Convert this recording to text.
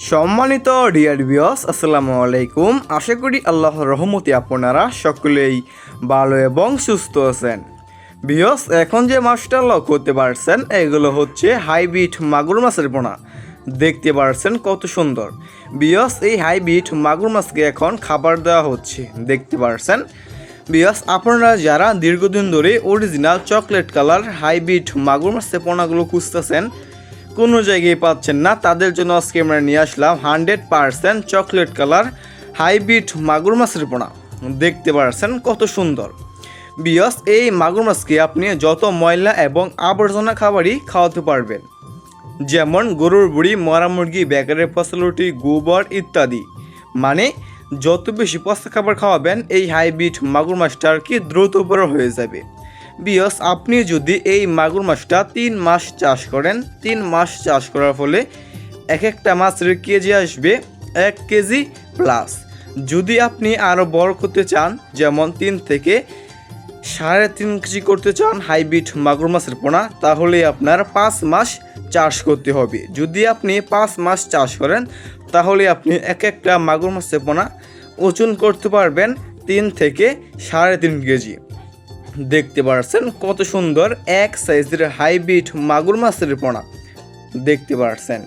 সম্মানিত ডিয়ার বিয়স আসসালামু আলাইকুম। আশা করি আল্লাহর রহমতে আপনারা সকলেই ভালো এবং সুস্থ আছেন। বিয়স এখন যে মাছটা লক্ষ্য করতে পারছেন, এগুলো হচ্ছে হাইব্রিড মাগুর মাছের পোনা। দেখতে পারছেন কত সুন্দর। বিয়স এই হাইব্রিড মাগুর মাছকে এখন খাবার দেওয়া হচ্ছে। দেখতে পারছেন? বিয়স আপনারা যারা দীর্ঘদিন ধরে অরিজিনাল চকলেট কালার হাইব্রিড মাগুর মাছের পোনাগুলো খুঁজতেছেন কোনো জায়গায় পাচ্ছেন না। তাদের জন্য আজকে আমরা নিয়ে আসলাম hundred percent chocolate colour hybrid মাগুর মাছের পোনা। দেখতে পারছেন কত সুন্দর। বিয়স, এই মাগুর মাছকে আপনি যত ময়লা এবং আবর্জনা খাবারই খাওয়াতে পারবেন। যেমন গরুর বুড়ি, মরা মুরগি, বেকারের ফসলটি গোবর ইত্যাদি। মানে যত বেশি পস্তা খাবার খাওয়াবেন, এই হাইব্রিড মাগুর মাছটা আর কি দ্রুত বড় হয়ে যাবে। বিয়স, আপনি যদি এই মাগুর মাছটা তিন মাস চাষ করেন, তিন মাস চাষ করার ফলে এক একটা মাছের কেজি আসবে এক কেজি প্লাস যদি আপনি আরও বড় করতে চান, যেমন তিন থেকে সাড়ে তিন কেজি করতে চান হাইব্রিড মাগুর মাছের পোনা, তাহলে আপনার পাঁচ মাস চাষ করতে হবে। যদি আপনি পাঁচ মাস চাষ করেন, তাহলে আপনি এক একটা মাগুর মাছের পোনা ওজন করতে পারবেন তিন থেকে সাড়ে তিন কেজি। দেখতে পাচ্ছেন কত সুন্দর এক সাইজের হাইব্রিড মাগুর মাছের পোনা। দেখতে পাচ্ছেন